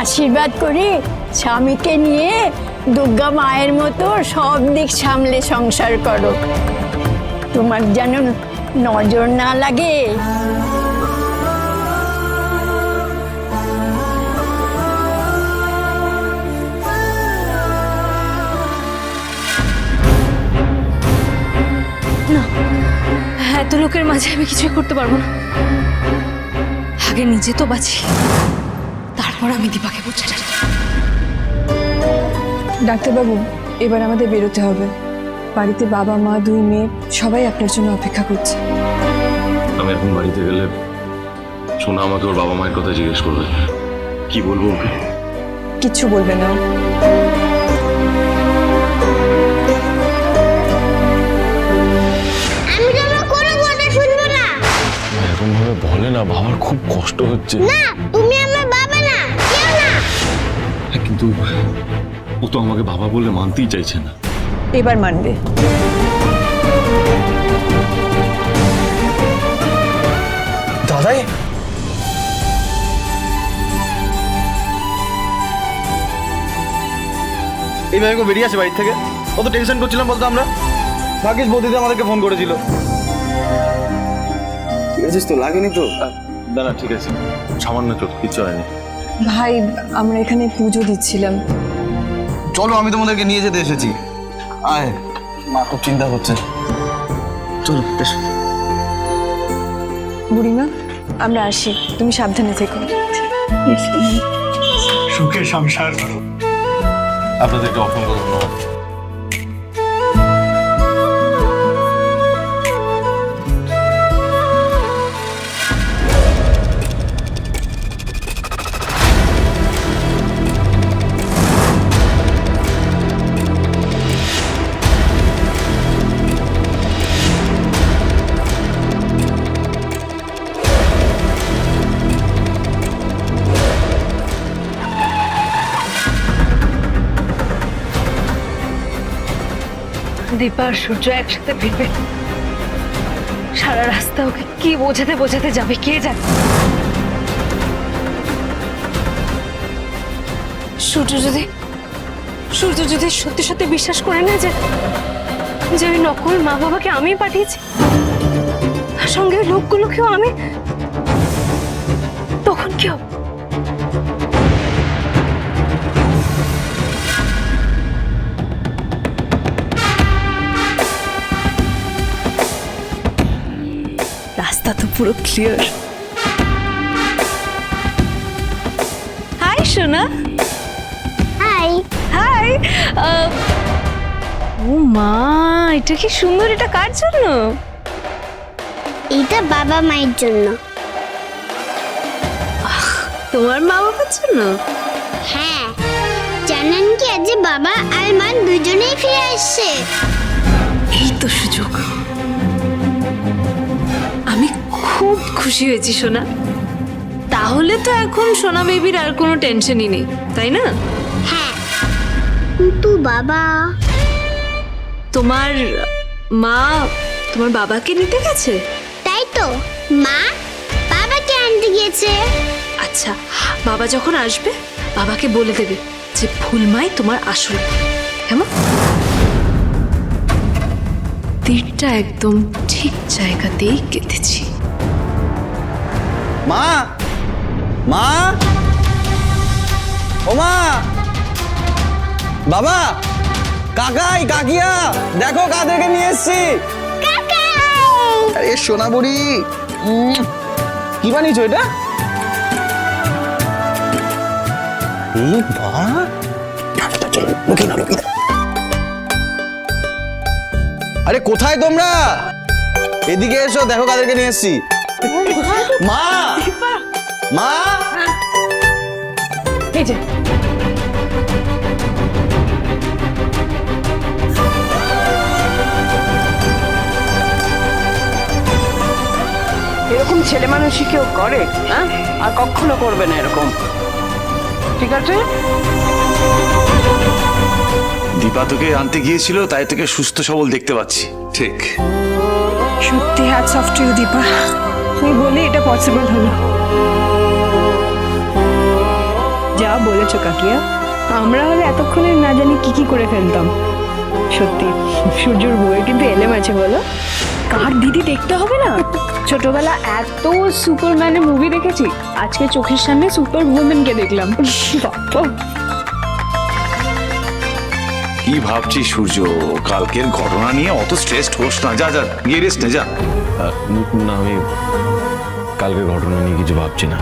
আশীর্বাদ করি স্বামীকে নিয়ে দুর্গা মায়ের মতো সব দিক সামলে সংসার করো। তোমার যেন নজর না লাগে। এত লোকের মাঝে আমি কিছুই করতে পারব না। আগে নিজে তো বাঁচি। তারপর আমি দীপাকে বুঝে ডাক্তারবাবু এবার আমাদের বেরোতে হবে। বাড়িতে বাবা মা দুই মেয়ে সবাই আপনার জন্য অপেক্ষা করছে। আমি এখন বাড়িতে গেলে সোনা আমাকে ওর বাবা মায়ের কথা জিজ্ঞেস করবে। কি বলব কিচ্ছু বলবে না। আমি তোমার কোনো কথা শুনব না। এরকম ভাবে বলে না বাবার খুব কষ্ট হচ্ছে। না কিন্তু ও তো আমাকে বাবা বলে মানতেই চাইছে না। এবার মানবে। দাদাই? এই মেয়ে বেরিয়ে আসে বাড়ি থেকে। কত টেনশন করছিলাম বলতো আমরা। ভাগ্যিস বৌদিতে আমাদেরকে ফোন করেছিল। ঠিক আছিস তো? লাগেনি তো? না না ঠিক আছে। সামান্য চোখ কিছু হয়নি। ভাই আমরা এখানে পুজো দিচ্ছিলাম। চলো আমি তোমাদেরকে নিয়ে যেতে এসেছি। আয় মা খুব চিন্তা করছে। চলো এসো বুড়িমা আমরা আসি। তুমি সাবধানে থেকো। সুখে সংসার করো। আপনাদেরকে অসংখ্য ধন্যবাদ। দীপা আর সূর্য একসাথে ফিরবে। সারা রাস্তা ওকে কি বোঝাতে বোঝাতে যাবে, কে জানে? সূর্য যদি সূর্য যদি সত্যি সত্যি বিশ্বাস করে না যে যে ওই নকল মা বাবাকে আমি পাঠিয়েছি, তার সঙ্গে ওই লোকগুলোকেও আমি, তখন কি হবে? রাস্তা তো পুরো ক্লিয়ার হাই সোনা। হাই হাই ও মা এটা কি সুন্দর এটা কার জন্য? এটা বাবা মায়ের জন্য। তোমার মা বাবার জন্য? হ্যাঁ জানেন কি আজ বাবা আর মা দুজনেই ফিরে আসছে। এই তো সুযোগ। খুব খুশি হয়েছি সোনা। তাহলে তো এখন সোনা বেবির আর কোনো টেনশনই নেই তাই না? হ্যাঁ। কিন্তু বাবা। তোমার মা তোমার বাবাকে নিতে গেছে? তাই তো। মা বাবাকে আনতে গিয়েছে। আচ্ছা বাবা যখন আসবে বাবাকে বলে দেবে যে ফুলমাই তোমার আসল। কেমন? তীরটা একদম ঠিক জায়গাতেই কেটেছি। মা মা। ও মা। বাবা, কাকাই, কাকিয়া, দেখো কাদেরকে নিয়ে এসছি। আরে সোনা বুড়ি কি বানিয়েছো এটা? আরে কোথায় তোমরা? এদিকে এসো, দেখো কাদেরকে নিয়ে এসছি। মা! মা! এই যে। এরকম ছেলে মানুষই কেউ করে হ্যাঁ? আর কখনো করবে না এরকম। ঠিক আছে? দীপা তোকে আনতে গিয়েছিল তাই তোকে সুস্থ সবল দেখতে পাচ্ছি। ঠিক। সত্যি hats off to Dipa. Possible হলো যা বলেছ কাকিয়া আমরা হলে এতক্ষণে না জানি কি কি করে ফেলতাম। সত্যি সূর্যর বউয়ের কিন্তু এলেম আছে বলো। কার দিদি দেখতে হবে না? ছোটবেলা এত সুপারম্যানের মুভি দেখেছি আজকে চোখের সামনে সুপার উমেনকে দেখলাম কি ভাবছি সূর্য? কালকের ঘটনা নিয়ে অত স্ট্রেসড হোস না যা যা গিয়ে রেস্ট নে যা। না আমি কালকের ঘটনা নিয়ে কিছু ভাবছি না।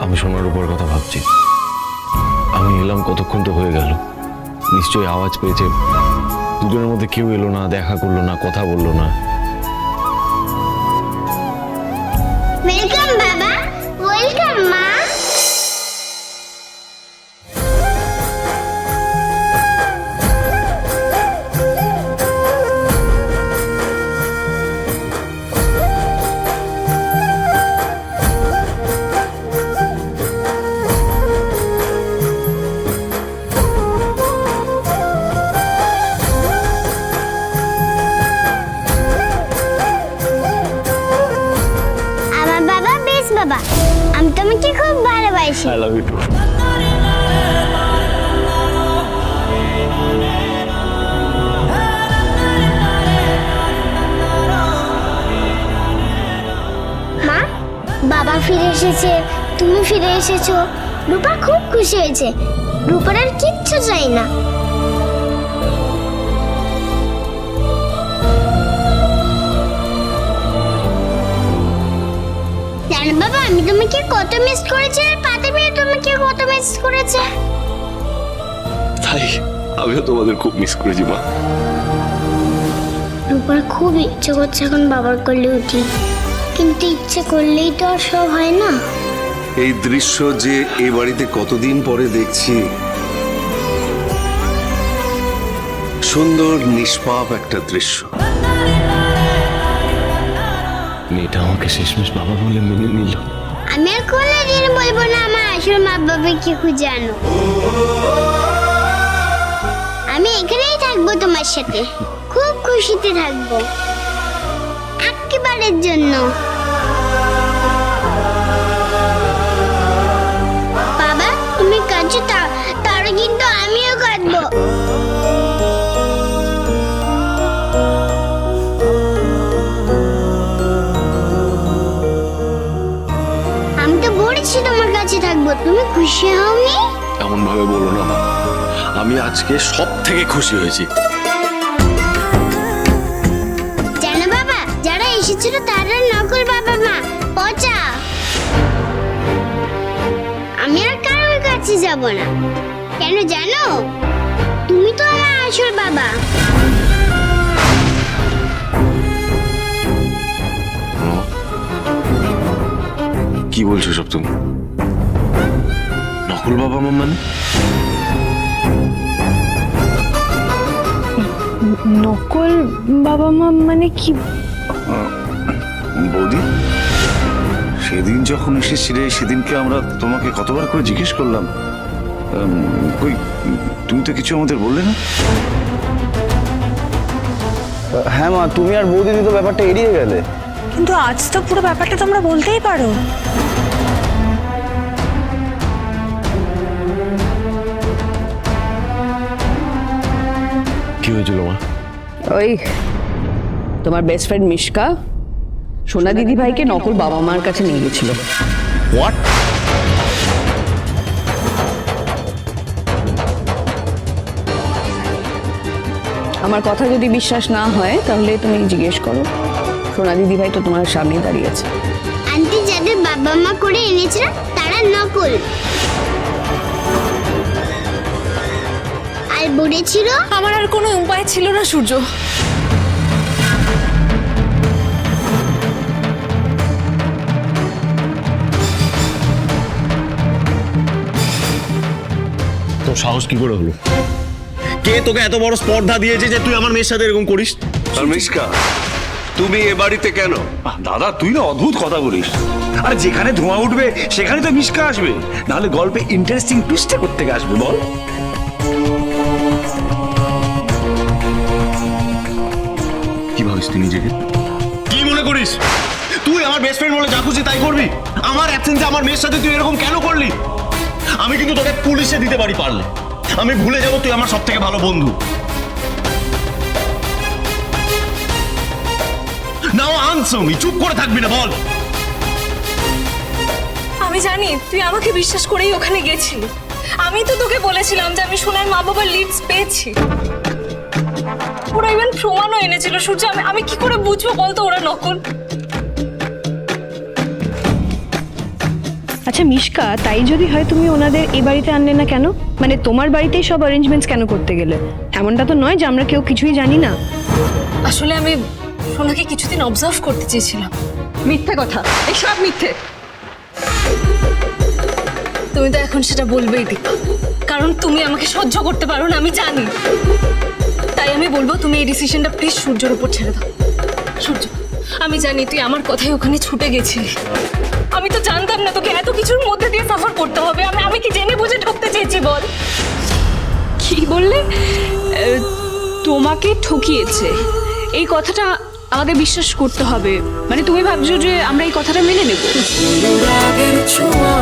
আমি সোনার উপর কথা ভাবছি। আমি এলাম কতক্ষণ তো হয়ে গেল। নিশ্চয়ই আওয়াজ পেয়েছে। দুজনের মধ্যে কেউ এলো না, দেখা করল না, কথা বলল না। বাবা। এসেছে তুমি ফিরে এসেছ। রূপা খুব খুশি হয়েছে। রূপার আর কিচ্ছু চাই না। জানো বাবা আমি তোমাকে কত মিস করেছি আর পাতে মেয়ে তোমাকে কত মিস করেছে। তাই আমিও তোমাদের খুব মিস করেছি মা। রূপার খুব ইচ্ছে করছে এখন বাবার কোলে উঠি। কিন্তু ইচ্ছে করলেই তো আর সব হয় না। এই দৃশ্য যে এ বাড়িতে কতদিন পরে দেখছি সুন্দর নিষ্পাপ একটা দৃশ্য। মেয়েটা আমাকে শেষমেশ বাবা বলে মেনে নিল। আমি আর কোনোদিন বলব না আমার আসল মা বাবাকে খুঁজে আনো আমি এখানেই থাকব তোমার সাথে খুব খুশিতে থাকব। একেবারের জন্য। বাবা, তুমি কিন্তু আমিও কাঁদবো। আমি তো বলেছি তোমার কাছে থাকব, তুমি খুশি হওনি? এমন ভাবে বলো না আমি আজকে সব থেকে খুশি হয়েছি। এসেছিল তারা নকল বাবা মা। পচা। আমি আর কারোর কাছে যাব না। কেন জানো? তুমি তো আমার আসল বাবা। কি বলছো সব তুমি? নকল বাবা মা মানে? নকল বাবা মা মানে কি? বৌদি সেদিন যখন এসেছিলে সেদিনকে আমরা তোমাকে কতবার করে জিজ্ঞেস করলাম। কই তুমি তো কিছু আমাদের বললে না? হ্যাঁ মা তুমি আর বৌদিদি তো ব্যাপারটা এড়িয়ে গেলে। কিন্তু আজ তো পুরো ব্যাপারটা তোমরা বলতেই পারো। কি হয়েছিল মা? ওই তোমার বেস্ট ফ্রেন্ড মিশকা সোনা দিদি ভাইকে নকল বাবা মার কাছে নিয়ে গেছিল। হোয়াট আমার কথা যদি বিশ্বাস না হয় তাহলে তুমি জিজ্ঞেস করো। সোনা দিদি ভাই তো তোমার সামনে দাঁড়িয়ে আছে। আন্টি যাদের বাবা মা করে এনেছিল তারা নকল। আর বলেছিল আমার আর কোনো উপায় ছিল না সূর্য। সাহস কি করে হলো? কে তোকে এত বড় স্পর্ধা দিয়েছে যে তুই আমার মেয়ের সাথে এরকম করিস? আর মিশকা তুমি এ বাড়িতে কেন? দাদা তুই না অদ্ভুত কথা বলিস। আর যেখানে ধোঁয়া উঠবে সেখানে তো মিশকা আসবে। নাহলে গল্পে ইন্টারেস্টিং টুইস্টে করতে আসবে বল। কি ভাবিস তুই নিজেকে? কি মনে করিস? তুই আমার বেস্ট ফ্রেন্ড বলে যা খুশি তাই করবি। আমার অ্যাবসেন্সে আমার মেয়ের সাথে তুই এরকম কেন করলি? আমি কিন্তু তোকে পুলিশে দিতে পারি পারলে। আমি ভুলে যাব তুই আমার সব থেকে ভালো বন্ধু। নাও আনসমি চুপ করে থাকবি না, বল। আমি জানি, তুই আমাকে বিশ্বাস করেই ওখানে গেছিলি। আমি তো তোকে বলেছিলাম যে আমি সোনার মা বাবার লিডস পেয়েছি। ওরা ইভেন প্রমাণও এনেছিল। সূর্য, আমি আমি কি করে বুঝব বলতো ওরা নকল? আচ্ছা মিশকা তাই যদি হয় তুমি ওনাদের এই বাড়িতে আনলে না কেন? মানে তোমার বাড়িতেই সব অ্যারেঞ্জমেন্টস কেন করতে গেলে? এমনটা তো নয় যে আমরা কেউ কিছুই জানি না। আসলে আমি সোনাকে কিছুদিন অবজার্ভ করতে চেয়েছিলাম। মিথ্যে কথা। এসব মিথ্যে। তুমি তো এখন সেটা বলবেই দীপা কারণ তুমি আমাকে সহ্য করতে পারো না আমি জানি। তাই আমি বলব তুমি এই ডিসিশনটা প্লিজ সূর্যের উপর ছেড়ে দাও। সূর্য। আমি জানি তুই আমার কথাই ওখানে ছুটে গেছিলি। আমি তো জানতাম না তোকে এত কিছুর মধ্যে দিয়ে সাফার করতে হবে। আমি আমি কি জেনে বুঝে ঠকতে চেয়েছি বল? কি বললে? তোমাকে ঠকিয়েছে। এই কথাটা আমাদের বিশ্বাস করতে হবে। মানে তুমি ভাবছ যে আমরা এই কথাটা মেনে নেব? ছোঁয়া।